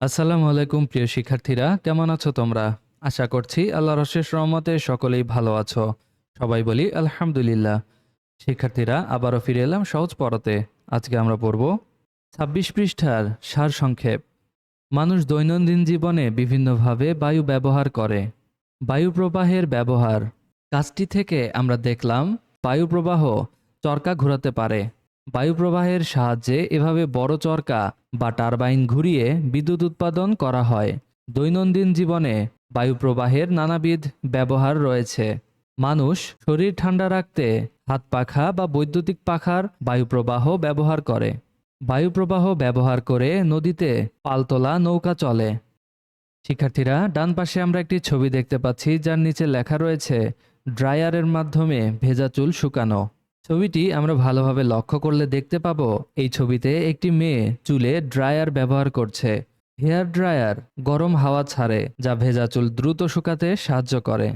আসসালামু আলাইকুম, প্রিয় শিক্ষার্থীরা। কেমন আছো তোমরা? আশা করছি আল্লাহর অশেষ রহমতে সকলেই ভালো আছো। সবাই বলি, আলহামদুলিল্লাহ। শিক্ষার্থীরা, আবারও ফিরে এলাম সহজ পড়াতে। আজকে আমরা পড়ব ছাব্বিশ পৃষ্ঠার সার সংক্ষেপ। মানুষ দৈনন্দিন জীবনে বিভিন্নভাবে বায়ু ব্যবহার করে। বায়ু প্রবাহের ব্যবহার। কাজটি থেকে আমরা দেখলাম, বায়ু প্রবাহ চরকা ঘোরাতে পারে। বায়ু প্রবাহের সাহায্যে এভাবে বড় চরকা বা টারবাইন ঘুরিয়ে বিদ্যুৎ উৎপাদন করা হয়। দৈনন্দিন জীবনে বায়ুপ্রবাহের নানাবিধ ব্যবহার রয়েছে। মানুষ শরীর ঠান্ডা রাখতে হাত পাখা বা বৈদ্যুতিক পাখার বায়ুপ্রবাহ ব্যবহার করে। বায়ুপ্রবাহ ব্যবহার করে নদীতে পালতোলা নৌকা চলে। শিক্ষার্থীরা, ডান পাশে আমরা একটি ছবি দেখতে পাচ্ছি, যার নিচে লেখা রয়েছে, ড্রায়ারের মাধ্যমে ভেজা চুল শুকানো। ছবিটি আমরা ভালোভাবে লক্ষ্য করলে দেখতে পাবো, এই ছবিতে একটি মেয়ে চুলে ড্রায়ার ব্যবহার করছে। হেয়ার ড্রায়ার গরম হাওয়া ছাড়ে, যা ভেজা চুল দ্রুত শুকাতে সাহায্য করে।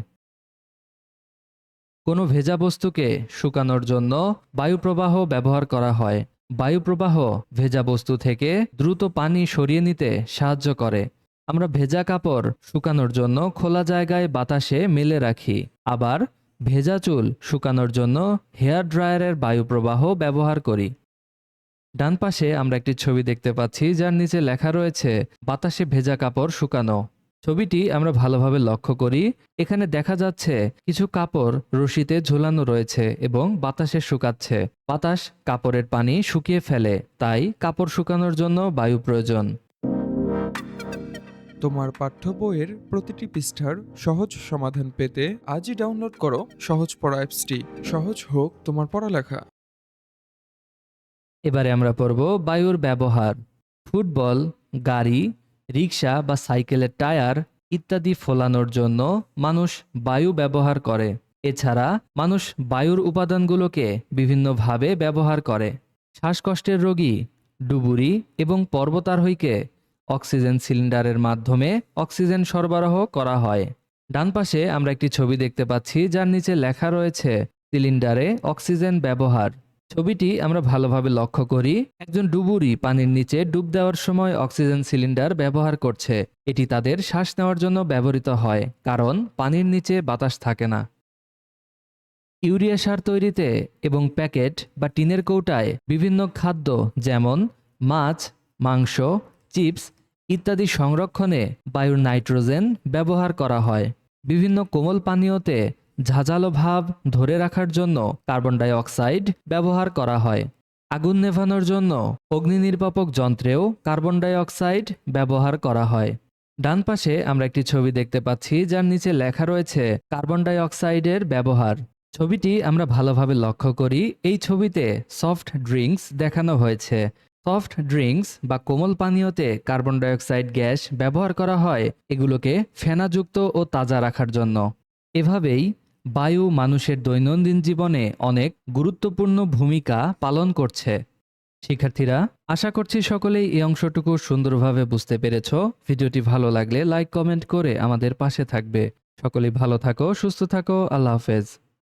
কোনো ভেজা বস্তুকে শুকানোর জন্য বায়ুপ্রবাহ ব্যবহার করা হয়। বায়ুপ্রবাহ ভেজা বস্তু থেকে দ্রুত পানি সরিয়ে নিতে সাহায্য করে। আমরা ভেজা কাপড় শুকানোর জন্য খোলা জায়গায় বাতাসে মেলে রাখি। আবার ভেজা চুল শুকানোর জন্য হেয়ার ড্রায়ারের বায়ুপ্রবাহ ব্যবহার করি। ডান পাশে আমরা একটি ছবি দেখতে পাচ্ছি, যার নিচে লেখা রয়েছে, বাতাসে ভেজা কাপড় শুকানো। ছবিটি আমরা ভালোভাবে লক্ষ্য করি। এখানে দেখা যাচ্ছে, কিছু কাপড় রশিতে ঝোলানো রয়েছে এবং বাতাসে শুকাচ্ছে। বাতাস কাপড়ের পানি শুকিয়ে ফেলে, তাই কাপড় শুকানোর জন্য বায়ু প্রয়োজন। তোমার পাঠ্য বইয়ের প্রতিটি পৃষ্ঠার সহজ সমাধান পেতে আজই ডাউনলোড করো সহজ পড়া অ্যাপসটি। সহজ হোক তোমার পড়ালেখা। এবারে আমরা পড়ব বায়ুর ব্যবহার। ফুটবল, গাড়ি রিক্সা বা সাইকেলের টায়ার ইত্যাদি ফোলানোর জন্য মানুষ বায়ু ব্যবহার করে। এছাড়া মানুষ বায়ুর উপাদানগুলোকে বিভিন্নভাবে ব্যবহার করে। শ্বাসকষ্টের রোগী, ডুবুরি এবং পর্বতারোহীকে অক্সিজেন সিলিন্ডারের মাধ্যমে অক্সিজেন সরবরাহ করা হয়। ডান পাশে আমরা একটি ছবি দেখতে পাচ্ছি, যার নিচে লেখা রয়েছে, সিলিন্ডারে অক্সিজেন ব্যবহার। ছবিটি আমরা ভালোভাবে লক্ষ্য করি, একজন ডুবুরি পানির নিচে ডুব দেওয়ার সময় অক্সিজেন সিলিন্ডার ব্যবহার করছে। এটি তাদের শ্বাস নেওয়ার জন্য ব্যবহৃত হয়, কারণ পানির নিচে বাতাস থাকে না। ইউরিয়া সার তৈরিতে এবং প্যাকেট বা টিনের কৌটায় বিভিন্ন খাদ্য, যেমন মাছ, মাংস চিপস ইত্যাদি সংরক্ষণে বায়ুর নাইট্রোজেন ব্যবহার করা হয়। বিভিন্ন কোমল পানীয়তে ঝাঁঝালো ভাব ধরে রাখার জন্য কার্বন ডাই অক্সাইড ব্যবহার করা হয়। আগুন নেভানোর জন্য অগ্নি নির্বাপক যন্ত্রেও কার্বন ডাই অক্সাইড ব্যবহার করা হয়। ডান পাশে আমরা একটি ছবি দেখতে পাচ্ছি, যার নিচে লেখা রয়েছে কার্বন ডাই অক্সাইডের ব্যবহার। ছবিটি আমরা ভালোভাবে লক্ষ্য করি, এই ছবিতে সফট ড্রিঙ্কস দেখানো হয়েছে। সফট ড্রিঙ্কস বা কোমল পানীয়তে কার্বন ডাইঅক্সাইড গ্যাস ব্যবহার করা হয় এগুলোকে ফেনাযুক্ত ও তাজা রাখার জন্য। এভাবেই বায়ু মানুষের দৈনন্দিন জীবনে অনেক গুরুত্বপূর্ণ ভূমিকা পালন করছে। শিক্ষার্থীরা, আশা করছি সকলেই এই অংশটুকু সুন্দরভাবে বুঝতে পেরেছ। ভিডিওটি ভালো লাগলে লাইক, কমেন্ট করে আমাদের পাশে থাকবে। সকলেই ভালো থাকো, সুস্থ থাকো, আল্লাহ হাফেজ।